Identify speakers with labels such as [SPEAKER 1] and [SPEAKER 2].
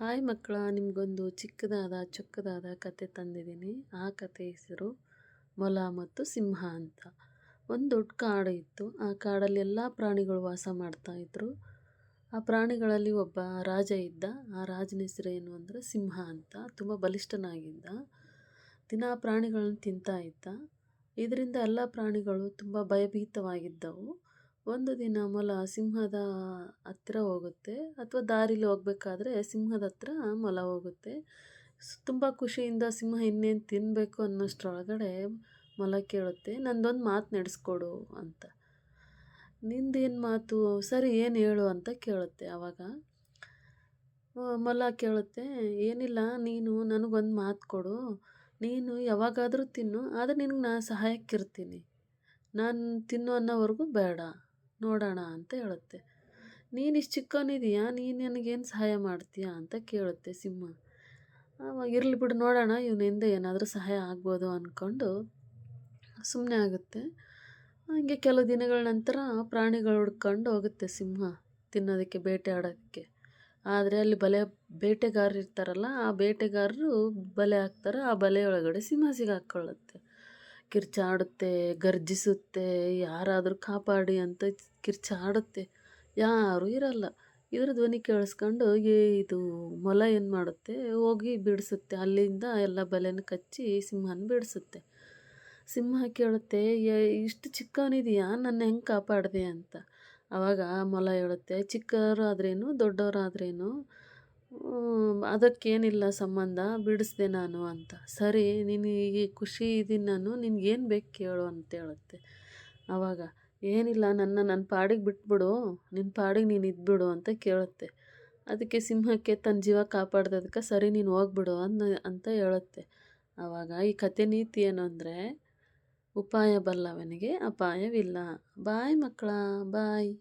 [SPEAKER 1] Hi ಮಕ್ಕಳ, ನಿಮಗೊಂದು ಚಿಕ್ಕದಾದ, ಚೊಕ್ಕದಾದ ಕತೆ ತಂದಿದ್ದೀನಿ. ಆ ಕತೆ ಹೆಸರು ಮೊಲ ಮತ್ತು ಸಿಂಹ ಅಂತ. ಒಂದು ದೊಡ್ಡ ಕಾಡು ಇತ್ತು. ಆ ಕಾಡಲ್ಲಿ ಎಲ್ಲ ಪ್ರಾಣಿಗಳು ವಾಸ ಮಾಡ್ತಾ ಇದ್ರು. ಆ ಪ್ರಾಣಿಗಳಲ್ಲಿ ಒಬ್ಬ ರಾಜ ಇದ್ದ. ಆ ರಾಜನ ಹೆಸರು ಏನು ಅಂದರೆ ಸಿಂಹ ಅಂತ. ತುಂಬ ಬಲಿಷ್ಠನಾಗಿದ್ದ. ದಿನ ಪ್ರಾಣಿಗಳನ್ನ ತಿಂತಾ ಇದ್ದ. ಇದರಿಂದ ಎಲ್ಲ ಪ್ರಾಣಿಗಳು ತುಂಬ ಭಯಭೀತವಾಗಿದ್ದವು. ಒಂದು ದಿನ ಮೊಲ ಸಿಂಹದ ಹತ್ರ ಹೋಗುತ್ತೆ ಅಥವಾ ದಾರಿಲಿ ಹೋಗ್ಬೇಕಾದ್ರೆ ಸಿಂಹದ ಹತ್ರ ಮೊಲ ಹೋಗುತ್ತೆ. ತುಂಬ ಖುಷಿಯಿಂದ ಸಿಂಹ ಇನ್ನೇನು ತಿನ್ನಬೇಕು ಅನ್ನೋಷ್ಟರೊಳಗಡೆ ಮೊಲ ಕೇಳುತ್ತೆ. ನಂದೊಂದು ಮಾತು ನಡೆಸ್ಕೊಡು ಅಂತ. ನಿಂದೇನು ಮಾತು? ಸರಿ, ಏನು ಹೇಳು ಅಂತ ಕೇಳುತ್ತೆ ಆವಾಗ ಮೊಲ ಕೇಳುತ್ತೆ, ಏನಿಲ್ಲ, ನೀನು ನನಗೊಂದು ಮಾತು ಕೊಡು. ನೀನು ಯಾವಾಗಾದರೂ ತಿನ್ನು, ಆದರೆ ನಿನಗೆ ನಾನು ಸಹಾಯಕ್ಕಿರ್ತೀನಿ. ನಾನು ತಿನ್ನು ಅನ್ನೋವರೆಗೂ ಬೇಡ. ನೋಡೋಣ ಅಂತ ಹೇಳುತ್ತೆ. ನೀನು ಇಷ್ಟು ಚಿಕ್ಕವನಿದೀಯಾ? ನೀನು ನನಗೇನು ಸಹಾಯ ಮಾಡ್ತೀಯಾ ಅಂತ ಕೇಳುತ್ತೆ ಸಿಂಹ. ಆವಾಗ ಇರಲಿ ಬಿಡು, ನೋಡೋಣ, ಇವನಿಂದ ಏನಾದರೂ ಸಹಾಯ ಆಗ್ಬೋದು ಅಂದ್ಕೊಂಡು ಸುಮ್ಮನೆ ಆಗುತ್ತೆ. ಹಂಗೆ ಕೆಲವು ದಿನಗಳ ನಂತರ ಪ್ರಾಣಿಗಳು ಹುಡ್ಕೊಂಡು ಹೋಗುತ್ತೆ ಸಿಂಹ ತಿನ್ನೋದಕ್ಕೆ ಬೇಟೆ ಆಡೋಕ್ಕೆ ಆದರೆ ಅಲ್ಲಿ ಬಲೆ, ಬೇಟೆಗಾರರು ಇರ್ತಾರಲ್ಲ, ಆ ಬೇಟೆಗಾರರು ಬಲೆ ಹಾಕ್ತಾರೆ, ಆ ಬಲೆ ಒಳಗಡೆ ಸಿಂಹ ಸಿಗಾಕೊಳ್ಳುತ್ತೆ ಕಿರ್ಚಾಡುತ್ತೆ, ಗರ್ಜಿಸುತ್ತೆ, ಯಾರಾದರೂ ಕಾಪಾಡಿ ಅಂತ ಕಿರ್ಚಾಡುತ್ತೆ. ಯಾರೂ ಇರಲ್ಲ. ಇದ್ರ ಧ್ವನಿ ಕೇಳಿಸ್ಕೊಂಡು, ಏ, ಇದು ಮೊಲ ಏನು ಮಾಡುತ್ತೆ? ಹೋಗಿ ಬಿಡಿಸುತ್ತೆ. ಅಲ್ಲಿಂದ ಎಲ್ಲ ಬಲೆನ ಕಚ್ಚಿ ಸಿಂಹನ ಬಿಡಿಸುತ್ತೆ. ಸಿಂಹ ಕೇಳುತ್ತೆ ಇಷ್ಟು ಚಿಕ್ಕವನಿದೆಯಾ? ನನ್ನ ಹೆಂಗೆ ಕಾಪಾಡಿದೆ? ಅಂತ. ಆವಾಗ ಮೊಲ ಹೇಳುತ್ತೆ, ಚಿಕ್ಕವರಾದ್ರೇನು, ದೊಡ್ಡವರಾದ್ರೇನು? ಅದಕ್ಕೇನಿಲ್ಲ ಸಂಬಂಧ, ಬಿಡಿಸ್ದೆ ನಾನು ಅಂತ. ಸರಿ, ನೀನು ಈಗ ಖುಷಿ ಇದ್ದೀನಿ ನಾನು, ನಿನಗೇನು ಬೇಕು ಕೇಳು ಅಂತ ಹೇಳುತ್ತೆ. ಆವಾಗ ಏನಿಲ್ಲ, ನನ್ನ ನನ್ನ ಪಾಡಿಗೆ ಬಿಟ್ಬಿಡು ನಿನ್ನ ಪಾಡಿಗೆ ನೀನು ಇದ್ಬಿಡು ಅಂತ ಕೇಳುತ್ತೆ. ಅದಕ್ಕೆ ಸಿಂಹಕ್ಕೆ ತನ್ನ ಜೀವ ಕಾಪಾಡ್ದದಕ್ಕೆ ಸರಿ, ನೀನು ಹೋಗ್ಬಿಡು ಅನ್ನ ಅಂತ ಹೇಳುತ್ತೆ. ಆವಾಗ ಈ ಕತೆ ನೀತಿ ಏನು ಅಂದರೆ, ಉಪಾಯ ಬಲ್ಲವನಿಗೆ ಅಪಾಯವಿಲ್ಲ. ಬಾಯ್ ಮಕ್ಕಳ, ಬಾಯ್.